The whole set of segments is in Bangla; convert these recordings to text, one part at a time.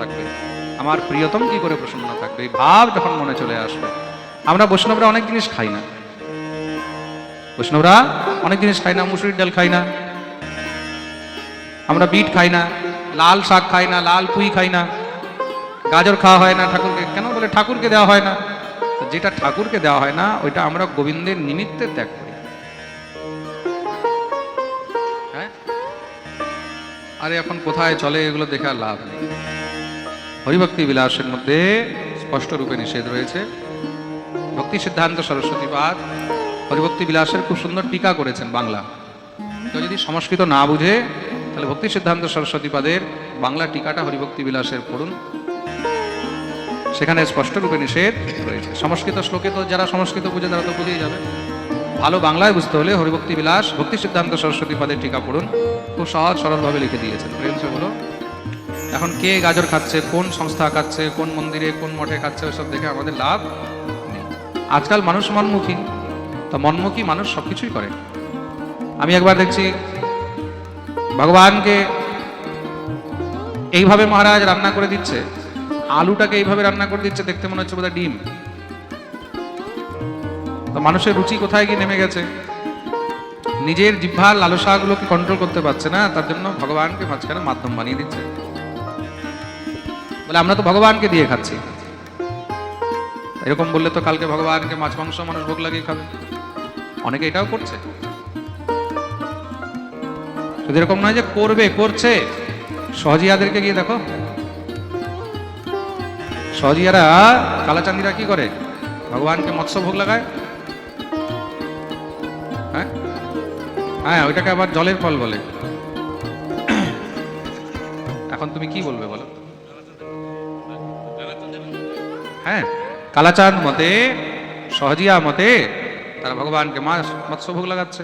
থাকবে। আমার প্রিয়তম কি করে প্রসন্ন থাকবে? এই ভাব যখন মনে চলে আসবে, আমরা বৈষ্ণবরা অনেক জিনিস খাই না। বৈষ্ণবরা অনেক জিনিস খাই না, মুসুরির ডাল খাই না, আমরা বিট খাই না, লাল শাক খাই না, লাল পুঁই খাই না, গাজর খাওয়া হয় না, ঠাকুরকে, কেন বলে ঠাকুরকে দেওয়া হয় না? যেটা ঠাকুরকে দেওয়া হয় না, ওইটা আমরা গোবিন্দের নিমিত্তে ত্যাগ করি। হ্যাঁ? আরে এখন কোথায় চলে এগুলো দেখে আর লাভ নেই। হরিভক্তি বিলাসের মধ্যে স্পষ্ট রূপে নিষেধ রয়েছে। ভক্তি সিদ্ধান্ত সরস্বতীপাদ হরিভক্তি বিলাসের খুব সুন্দর টিকা করেছেন বাংলা। কেউ যদি সংস্কৃত না বুঝে, তাহলে ভক্তি সিদ্ধান্ত সরস্বতীপাদের বাংলা টিকাটা হরিভক্তি বিলাসের পড়ুন। সেখানে স্পষ্ট রূপে নিষেধ রয়েছে। সংস্কৃত শ্লোকে তো যারা সংস্কৃত বুঝে, তারা তো বুঝেই যাবে। ভালো বাংলায় বুঝতে হলে হরিভক্তি বিলাস, ভক্তি সিদ্ধান্ত সরস্বতী পাদের টিকা পড়ুন। খুব সহজ, সরলভাবে লিখে দিয়েছেন। প্রেম সেগুলো এখন কে গাজর খাচ্ছে, কোন সংস্থা খাচ্ছে, কোন মন্দিরে, কোন মঠে খাচ্ছে ওইসব দেখে আমাদের লাভ নেই। আজকাল মানুষ মনমুখী, তো মনমুখী মানুষ সব কিছুই করে। আমি একবার দেখছি, ভগবানকে এইভাবে মহারাজ রান্না করে দিচ্ছে, আলুটাকে এইভাবে রান্না করে দিচ্ছে, দেখতে মনে হচ্ছে বোধহয় ডিম। তো মানুষের রুচি কোথায় গিয়ে নেমে গেছে? নিজের জিহ্বার লালসাগুলোকে কন্ট্রোল করতে পারছে না, তার জন্য ভগবানকে মাঝখানে মাধ্যম বানিয়ে দিচ্ছে। বলে, আমরা তো ভগবানকে দিয়ে খাচ্ছি। এরকম বললে তো কালকে ভগবানকে মাছ, মাংস, মানুষ ভোগ লাগিয়ে খাবে। অনেকে এটাও করছে। শুধু এরকম নয় যে করবে, করছে। সহজিয়াদেরকে গিয়ে দেখো। সহজিয়ারা কালাচান্দিরা কি করে? ভগবানকে মৎস্য ভোগ লাগায়। হ্যাঁ? হ্যাঁ ওইটাকে আবার জলের ফল বলে। এখন তুমি কি বলবে বলো? হ্যাঁ কালাচাঁদ মতে, সহজিয়া মতে তারা ভগবানকে মাছ মৎস্য ভোগ লাগাচ্ছে।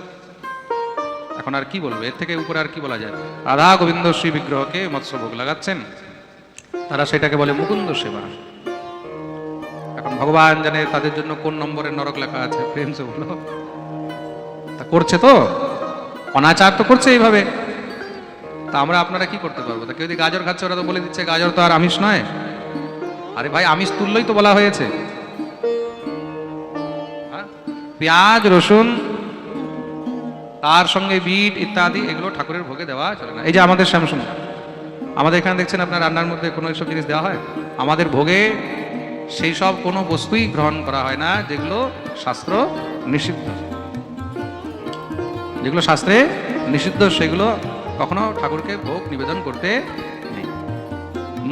এখন আর কি বলবে? এর থেকে উপরে আর কি বলা যায়? রাধা গোবিন্দ শ্রী বিগ্রহকে মৎস্য ভোগ লাগাচ্ছেন। তারা সেটাকে বলে মুকুন্দ সেবা। এখন ভগবান জানে তাদের জন্য কোন নম্বরের নরক লেখা আছে? প্রেম সে বলো তা করছে তো? অনাচার তো করছে এইভাবে। তা আমরা আপনারা কি করতে পারব? তা কেউ যদি গাজর খাচ্ছে, ওরা তো বলে দিচ্ছে, গাজর তো আর আমিষ নয়। আরে ভাই, আমিষ তুললেই তো বলা হয়েছে। হ্যাঁ? পেঁয়াজ, রসুন, তার সঙ্গে বিট ইত্যাদি, এগুলো ঠাকুরের ভোগে দেওয়া চলে না। এই যে আমাদের স্যামসুং, আমাদের এখানে দেখছেন আপনার রান্নার মধ্যে কোনো এইসব জিনিস দেওয়া হয়? আমাদের ভোগে সেই সব কোনো বস্তুই গ্রহণ করা হয় না, যেগুলো শাস্ত্র নিষিদ্ধ। যেগুলো শাস্ত্রে নিষিদ্ধ, সেগুলো কখনো ঠাকুরকে ভোগ নিবেদন করতে নেই।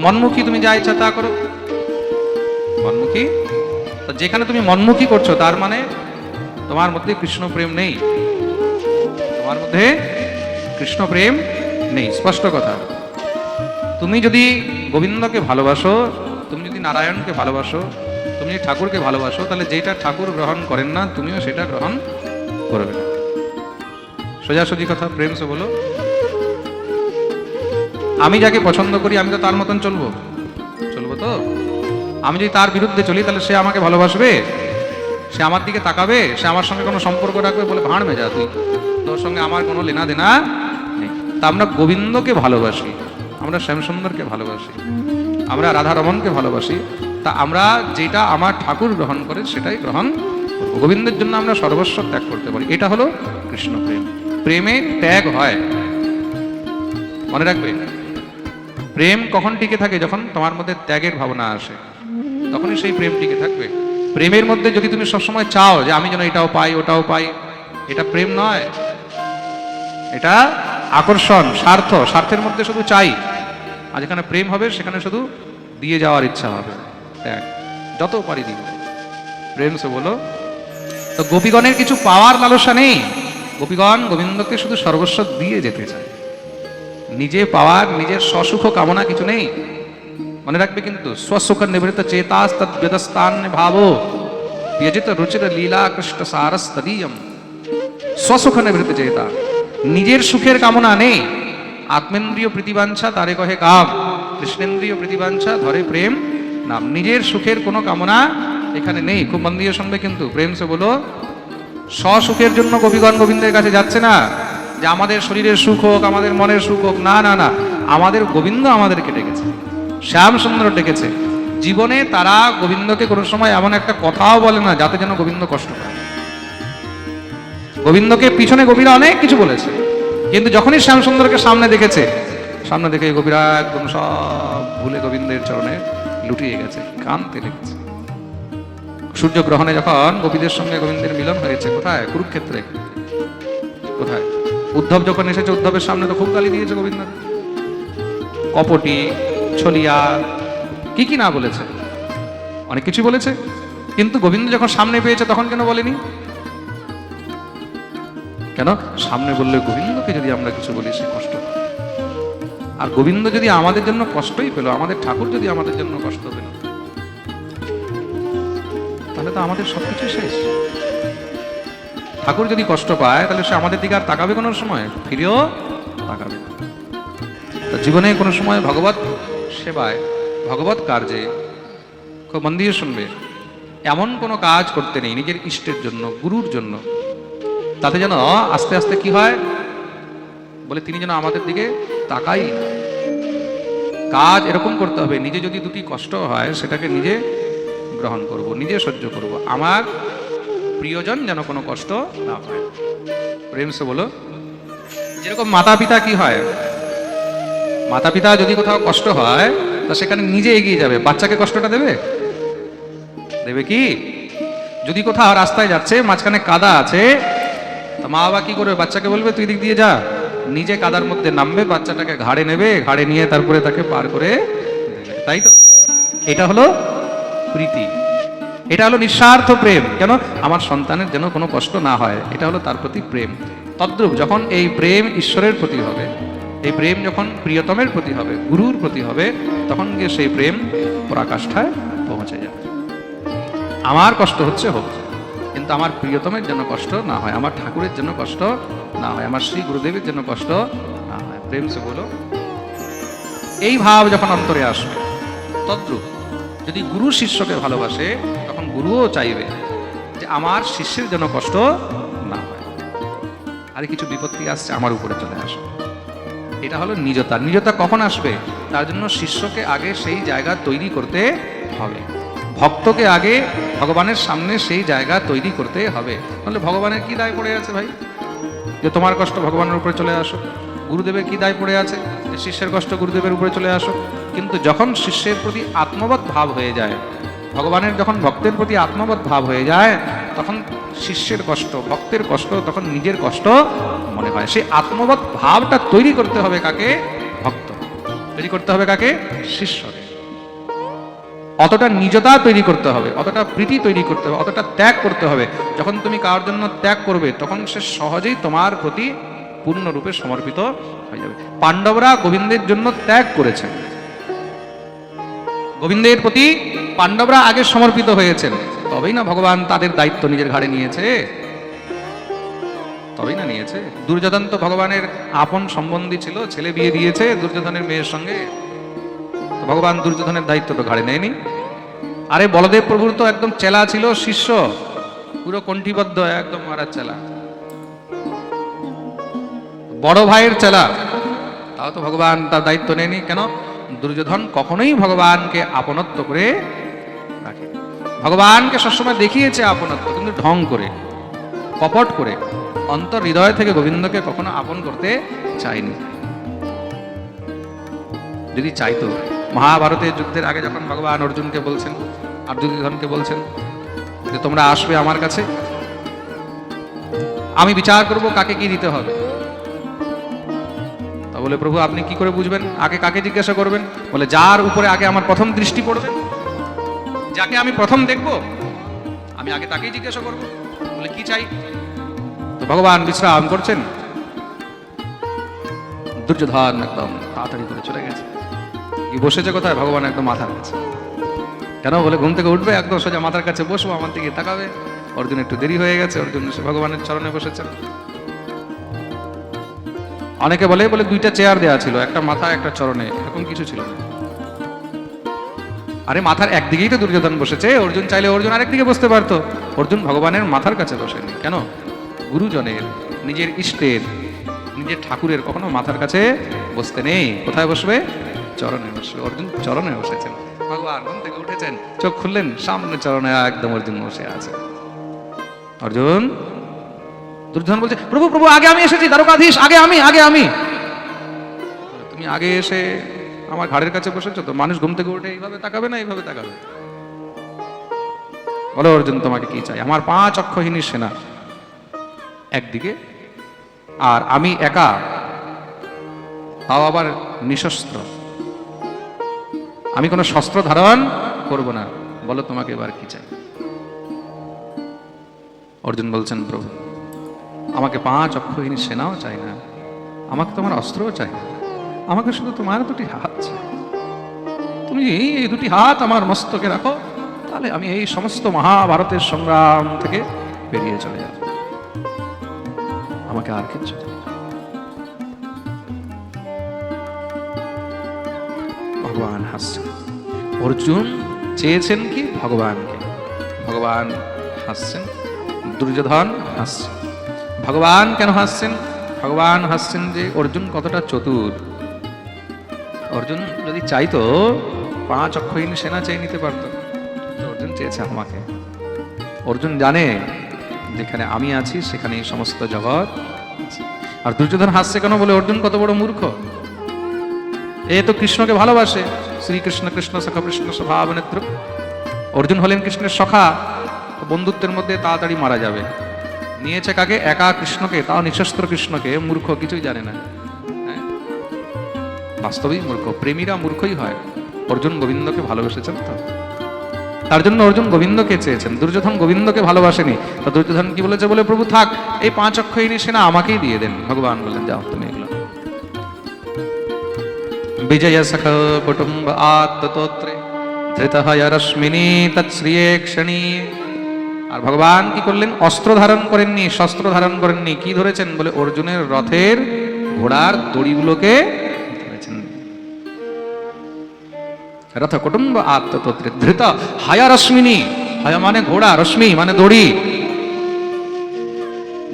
মনমুখী তুমি যা ইচ্ছা তা করো। মনমুখী? তো যেখানে তুমি মনমুখী করছ, তার মানে তোমার মধ্যে কৃষ্ণ প্রেম নেই। তোমার মধ্যে কৃষ্ণ প্রেম নেই। স্পষ্ট কথা। তুমি যদি গোবিন্দকে ভালোবাসো, তুমি যদি নারায়ণকে ভালোবাসো, তুমি যদি ঠাকুরকে ভালোবাসো, তাহলে যেটা ঠাকুর গ্রহণ করেন না, তুমিও সেটা গ্রহণ করবে না। সোজাসুজি কথা, প্রেম সে বলো। আমি যাকে পছন্দ করি, আমি তো তার মতন চলবো। চলবো তো? আমি যদি তার বিরুদ্ধে চলি, তাহলে সে আমাকে ভালোবাসবে? সে আমার দিকে তাকাবে? সে আমার সঙ্গে কোনো সম্পর্ক রাখবে বলে ভাঁড় মেজা তুই তোর সঙ্গে আমার কোনো লেনা দেনা নেই। তা আমরা গোবিন্দকে ভালোবাসি, আমরা শ্যামসুন্দরকে ভালোবাসি, আমরা রাধারমনকে ভালোবাসি। তা আমরা যেটা আমার ঠাকুর গ্রহণ করে, সেটাই গ্রহণ গোবিন্দের জন্য আমরা সর্বস্ব ত্যাগ করতে পারি। এটা হলো কৃষ্ণ প্রেম। প্রেমে ত্যাগ হয়। মনে রাখবে? প্রেম কখন টিকে থাকে? যখন তোমার মধ্যে ত্যাগের ভাবনা আসে। তখনই সেই প্রেম টিকে থাকবে। প্রেমের মধ্যে যদি তুমি সবসময় চাও যে আমি যেন এটাও পাই, ওটাও পাই, এটা প্রেম নয়। এটা আকর্ষণ, স্বার্থ। স্বার্থের মধ্যে শুধু চাই। আর যেখানে প্রেম হবে, সেখানে শুধু দিয়ে যাওয়ার ইচ্ছা হবে। ত্যাগ যত পারি দিব। প্রেম সে বলো, তো গোপীগণের কিছু পাওয়ার লালসা নেই। গোপীগণ গোবিন্দকে শুধু সর্বস্ব দিয়ে যেতে চায়। নিজে পাওয়ার, নিজের সসুখ কামনা কিছু নেই। মনে রাখবে কিন্তু স্বসুখ নিবৃত চেতাস তদ্বেদস্তান ভাবো। ব্যজিত রুচির লীলা কৃষ্ণ সারস তদীয়ম স্বসুখ নিবৃত চেতা। নিজের সুখের কামনা নেই। আত্মেন্দ্রীয় প্রীতিবাঞ্ছা তারে কহে কাম। কৃষ্ণেন্দ্রীয় প্রীতিবাঞ্ছা ধরে প্রেম। নাম নিজের সুখের কোনো কামনা এখানে নেই। খুব মন দিয়ে শুনবে কিন্তু প্রেম সে বলো, স্বসুখের জন্য গোপীগণ গোবিন্দের কাছে যাচ্ছে না। যে আমাদের শরীরের সুখ হোক, আমাদের মনের সুখ হোক, না না না। আমাদের গোবিন্দ আমাদেরকে ডেকেছে। শ্যাম সুন্দর ডেকেছে। জীবনে তারা গোবিন্দকে কোনো সময় এমন একটা কথাও বলে না, যাতে যেন গোবিন্দ কষ্ট পায়। গোবিন্দকে পিছনে গোপীরা অনেক কিছু বলেছে। কিন্তু যখনই শ্যাম সুন্দরকে সামনে দেখেছে, সামনে দেখে গোপীরা একদম সব ভুলে গোবিন্দের চরণে লুটিয়ে গেছে কানতে লেগেছে। সূর্যগ্রহণে যখন গোপীদের সঙ্গে গোবিন্দের মিলন হয়েছে, কোথায়? কুরুক্ষেত্রে। কোথায়? উদ্ধব যখন এসেছে, উদ্ধবের সামনে তো খুব গালি দিয়েছে গোবিন্দ। কপটি ছলিয়া কি কি না বলেছে? অনেক কিছু বলেছে। কিন্তু গোবিন্দ যখন সামনে পেয়েছে তখন কেন বলেনি? কেন? সামনে বললে গোবিন্দকে যদি আমরা কিছু বলি, সে কষ্ট আর গোবিন্দ যদি আমাদের জন্য কষ্টই পেল, আমাদের ঠাকুর যদি আমাদের জন্য কষ্ট পেল, তাহলে তো আমাদের সবকিছু শেষ। ঠাকুর যদি কষ্ট পায়, তাহলে সে আমাদের দিকে আর তাকাবে কোনো সময়? ফিরেও তাকাবে জীবনে কোনো সময় ভগবত সেবায় ভগবত কার্যে খুব মন দিয়ে শুনবে। এমন কোনো কাজ করতে নেই নিজের ইষ্টের জন্য, গুরুর জন্য। তাতে যেন আস্তে আস্তে কি হয়? বলে তিনি যেন আমাদের দিকে তাকাই কাজ এরকম করতে হবে, নিজে যদি দুটি কষ্ট হয়, সেটাকে নিজে গ্রহণ করব, নিজে সহ্য করব। আমার প্রিয়জন যেন কোনো কষ্ট না হয় প্রেমসে বলো, যেরকম মাতা পিতা কি হয়? মাতা পিতা যদি কোথাও কষ্ট হয়, তা সেখানে নিজে এগিয়ে যাবে। বাচ্চাকে কষ্টটা দেবে? দেবে কি? যদি কোথাও রাস্তায় যাচ্ছে, মাঝখানে কাদা আছে, তা মা বাবা কি করবে? বাচ্চাকে বলবে, তুই দিক দিয়ে যা। নিজে কাদার মধ্যে নামবে, বাচ্চাটাকে ঘাড়ে নেবে, ঘাড়ে নিয়ে তারপরে তাকে পার করে তাই তো? এটা হলো প্রীতি। এটা হলো নিঃস্বার্থ প্রেম। কেন? আমার সন্তানের যেন কোনো কষ্ট না হয়। এটা হলো তার প্রতি প্রেম। তদ্রূপ যখন এই প্রেম ঈশ্বরের প্রতি হবে এই প্রেম যখন প্রিয়তমের প্রতি হবে, গুরুর প্রতি হবে, তখন গিয়ে সেই প্রেম পরাকাষ্ঠায় পৌঁছে যাবে আমার কষ্ট হচ্ছে হোক, কিন্তু আমার প্রিয়তমের জন্য কষ্ট না হয়, আমার ঠাকুরের জন্য কষ্ট না হয়, আমার শ্রী গুরুদেবের জন্য কষ্ট না হয়। প্রেম সে বলো, এই ভাব যখন অন্তরে আসবে, তদ্রূপ যদি গুরু শিষ্যকে ভালোবাসে, তখন গুরুও চাইবে যে আমার শিষ্যের জন্য কষ্ট না হয়। আর কিছু বিপত্তি আসছে, আমার উপরে চলে আসবে। এটা হলো নিজতা। নিজতা কখন আসবে? তার জন্য শিষ্যকে আগে সেই জায়গা তৈরি করতে হবে। ভক্তকে আগে ভগবানের সামনে সেই জায়গা তৈরি করতে হবে। তাহলে ভগবানের কি দায় পড়ে আছে ভাই? যে তোমার কষ্ট ভগবানের উপরে চলে আসো। গুরুদেবের কি দায় পড়ে আছে? যে শিষ্যের কষ্ট গুরুদেবের উপরে চলে আসো। কিন্তু যখন শিষ্যের প্রতি আত্মবোধ ভাব হয়ে যায়, ভগবানের যখন ভক্তের প্রতি আত্মবোধ ভাব হয়ে যায় তখন শিষ্যের কষ্ট, ভক্তের কষ্ট, তখন নিজের কষ্ট মনে হয়। সেই আত্মবোধ ভাবটা তৈরি করতে হবে কাকে? ভক্ত। তৈরি করতে হবে কাকে? শিষ্যকে। অতটা নিজতা তৈরি করতে হবে, অতটা প্রীতি তৈরি করতে হবে, অতটা ত্যাগ করতে হবে। যখন তুমি কারোর জন্য ত্যাগ করবে, তখন সে সহজেই তোমার প্রতি পূর্ণরূপে সমর্পিত হয়ে যাবে। পাণ্ডবরা গোবিন্দের জন্য ত্যাগ করেছেন। গোবিন্দের প্রতি পাণ্ডবরা আগে সমর্পিত হয়েছেন। তবেই না ভগবান তাদের দায়িত্ব নিজের ঘাড়ে নিয়েছে। তবেই না নিয়েছে। দুর্যোধন তো ভগবানের আপন সম্বন্ধী ছিল, ছেলে বিয়ে দিয়েছে দুর্যোধনের মেয়ের সঙ্গে। তো ভগবান দুর্যোধনের দায়িত্ব তো ঘাড়ে নেয়নি। আরে বলদেব প্রভুর তো একদম চেলা ছিল, শিষ্য। পুরো কণ্ঠিবদ্ধ, একদম মারার চেলা। বড় ভাইয়ের চেলা। তাও তো ভগবান তার দায়িত্ব নেয়নি। কেন? দুর্যোধন কখনোই ভগবানকে আপনত্ব করে রাখে ভগবানকে সবসময় দেখিয়েছে আপনত্ব কিন্তু ঢং করে, কপট করে অন্তর হৃদয় থেকে গোবিন্দকে কখনো আপন করতে চায়নি। যদি চাইতো, মহাভারতের যুদ্ধের আগে যখন ভগবান অর্জুনকে বলছেন আর দুর্যোধনকে বলছেন, যে তোমরা আসবে আমার কাছে, আমি বিচার করব কাকে কি দিতে হবে। তা বলে, প্রভু, আপনি কি করে বুঝবেন? আগে কাকে জিজ্ঞাসা করবেন? বলে, যার উপরে আগে আমার প্রথম দৃষ্টি পড়বে যাকে আমি প্রথম দেখব, আমি আগে তাকেই জিজ্ঞাসা করব। বলে, কি চাই? তো ভগবান বিশ্রাম করছেন। দুর্যোধন একদম তাড়াতাড়ি করে চলে গেছে। কি বসেছে কোথায়? ভগবান একদম মাথার কাছে। কেন? বলে, ঘুম থেকে উঠবে, একদম সোজা মাথার কাছে বসবো, আমার দিকে তাকাবে। অর্জুন একটু দেরি হয়ে গেছে অর্জুন সে ভগবানের চরণে বসেছেন অনেকে বলে বলে, দুইটা চেয়ার দেওয়া ছিল, একটা মাথা একটা চরণে, এরকম কিছু ছিল না। আরে মাথার একদিকেই তো দুর্যোধন বসেছে, অর্জুন চাইলে অর্জুন আরেকদিকে বসতে পারতো। অর্জুন ভগবানের মাথার কাছে বসেনি। কেন? গুরুজনের, নিজের ইষ্টের, নিজের ঠাকুরের কখনো মাথার কাছে বসতে নেই। কোথায় বসবে? চরণে বসবে। অর্জুন চরণে বসেছেন। ভগবান ঘুম থেকে উঠেছেন। চোখ খুললেন, সামনে চরণে একদম অর্জুন বসে আছে। অর্জুন? দুর্যোধন বলছে, প্রভু প্রভু, আগে আমি এসেছি, দ্বারকাধীশ, আগে আমি আগে আমি। তুমি আগে এসে আমার ঘাড়ের কাছে বসেছো তো? মানুষ ঘুম থেকে উঠে এইভাবে তাকাবে না, এইভাবে তাকাবে? বলো, অর্জুন, তোমাকে কি চাই? আমার পাঁচ অক্ষহীনী সেনা। একদিকে, আর আমি একা। তাও আবার নিশস্ত্র। আমি কোনো শস্ত্র ধারণ করব না। বলো, তোমাকে এবার কি চাই? অর্জুন বলছেন, প্রভু, আমাকে পাঁচ অক্ষহীনী সেনাও চাই না। আমাকে তোমার অস্ত্রও চাই না। আমাকে শুধু তোমার দুটি হাত। তুমি এই দুটি হাত আমার মস্তকে রাখো, তাহলে আমি এই সমস্ত মহাভারতের সংগ্রাম থেকে বেরিয়ে চলে যাব। আমাকে আর না। ভগবান হাসছেন। অর্জুন চেয়েছেন কি? ভগবানকে। ভগবান হাসছেন। দুর্যোধন হাসছেন। ভগবান কেন হাসছেন? ভগবান হাসছেন যে অর্জুন কতটা চতুর। অর্জুন যদি চাইতো, পাঁচ অক্ষহীন সেনা চেয়ে নিতে পারতো। অর্জুন চেয়েছে আমাকে। অর্জুন জানে, যেখানে আমি আছি, সেখানে এই সমস্ত জগৎ আর দুর্যোধন হাসছে কেন বলে, অর্জুন কত বড় মূর্খ। এ তো কৃষ্ণকে ভালোবাসে। শ্রীকৃষ্ণ কৃষ্ণ সখা কৃষ্ণ স্বভাব নেত্র অর্জুন হলেন কৃষ্ণের সখা। বন্ধুত্বের মধ্যে তাড়াতাড়ি মারা যাবে। নিয়েছে কাকে? একা কৃষ্ণকে, তাও নিঃশস্ত্র কৃষ্ণকে। মূর্খ কিছুই জানে না? বাস্তবেই মূর্খ, প্রেমীরা মূর্খই হয়। অর্জুন গোবিন্দকে ভালোবেসেছেন তো? তার জন্য অর্জুন গোবিন্দকে চেয়েছেন। দুর্যোধন গোবিন্দকে ভালোবাসেনি। তা দুর্যোধন কি বলেছে বলে, প্রভু, থাক, এই পাঁচ অক্ষয়িনী সেনা আমাকেই দিয়ে দেন। ভগবান বললেন যাও, তুমি এগুলো বিজয় সখ কুটুম্ব আত্মতোত্রে ধৃত রশ্মিনী তৎশ্রিয়ে ক্ষণী আর ভগবান কি করলেন? অস্ত্র ধারণ করেননি, শস্ত্র ধারণ করেননি। কি ধরেছেন? বলে অর্জুনের রথের ঘোড়ার দড়িগুলোকে রথ কুটুম্ব আত্মতত্রে ধৃত হায়া রশ্মিনী হায়া মানে ঘোড়া রশ্মি মানে দড়ি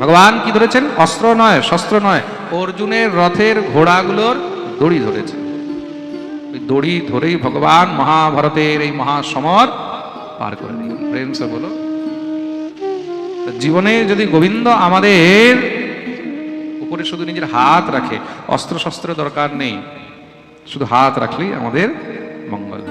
ভগবান কি ধরেছেন অস্ত্র নয় শস্ত্র নয় অর্জুনের রথের ঘোড়াগুলোর দড়ি ধরেছেন ওই দড়ি ধরেই ভগবান মহাভারতের এই মহাসমর পার করে দিন প্রেম সে বলো। জীবনে যদি গোবিন্দ আমাদের উপরে শুধু নিজের হাত রাখে অস্ত্র শস্ত্র দরকার নেই। শুধু হাত রাখলেই আমাদের মঙ্গল